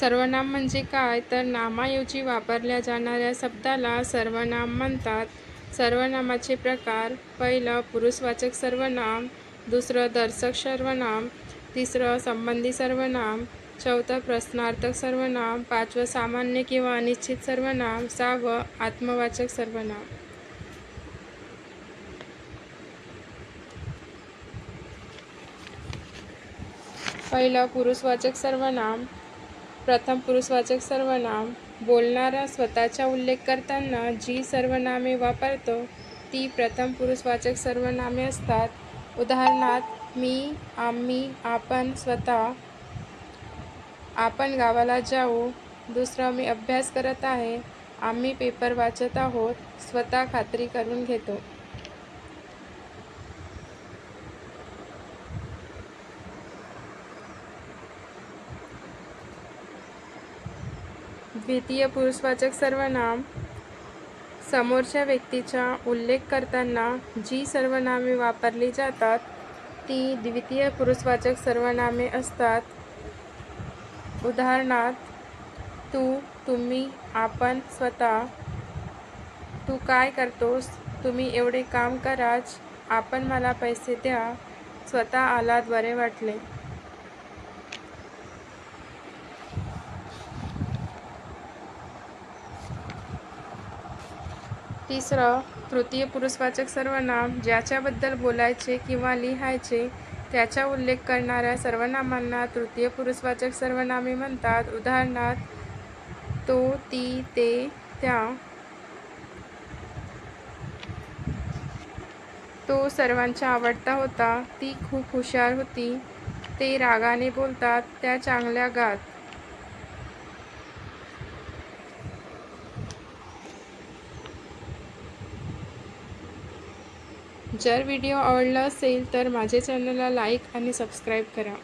सर्वनाम म्हणजे काय? तर नामाऐवजी वापरल्या जाणाऱ्या शब्दाला सर्वनाम म्हणतात. सर्वनामाचे प्रकार पहिलं पुरुषवाचक सर्वनाम दुसरं दर्शक सर्वनाम तिसरं संबंधी सर्वनाम चौथं प्रश्नार्थक सर्वनाम पाचवं सामान्य किंवा अनिश्चित सर्वनाम सहावं आत्मवाचक सर्वनाम. पहिलं पुरुषवाचक सर्वनाम प्रथम पुरुषवाचक सर्वनाम. बोलणारा स्वतःचा उल्लेख करताना जी सर्वनामे वापरतो ती प्रथम पुरुषवाचक सर्वनामे असतात. उदाहरणार्थ मी आम्ही आपण स्वतः. आपण गावाला जाऊ दुसरं मी अभ्यास करत आहे. आम्ही पेपर वाचत आहोत स्वतः खात्री करून घेतो. द्वितीय पुरुषवाचक सर्वनाम समोरच्या व्यक्तीचा उल्लेख करताना जी सर्वनामे वापरली जातात ती द्वितीय पुरुषवाचक सर्वनामे असतात. उदाहरणार्थ तू तुम्ही आपण स्वतः. तू काय करतोस? तुम्ही एवढे काम कराच. आपण मला पैसे द्या. स्वतः आला बरे वाटले. तिसरं तृतीय पुरुषवाचक सर्वनाम ज्याच्याबद्दल बोलायचे किंवा लिहायचे त्याचा उल्लेख करणाऱ्या सर्वनामांना तृतीय पुरुषवाचक सर्वनामे म्हणतात. उदाहरणार्थ तो ती ते त्या. तो सर्वांचा आवडता होता. ती खूप हुशार होती. ते रागाने बोलतात. त्या चांगल्या गात. जर व्हिडिओ आवडला असेल तर माझे चॅनलला लाईक आणि सबस्क्राईब करा.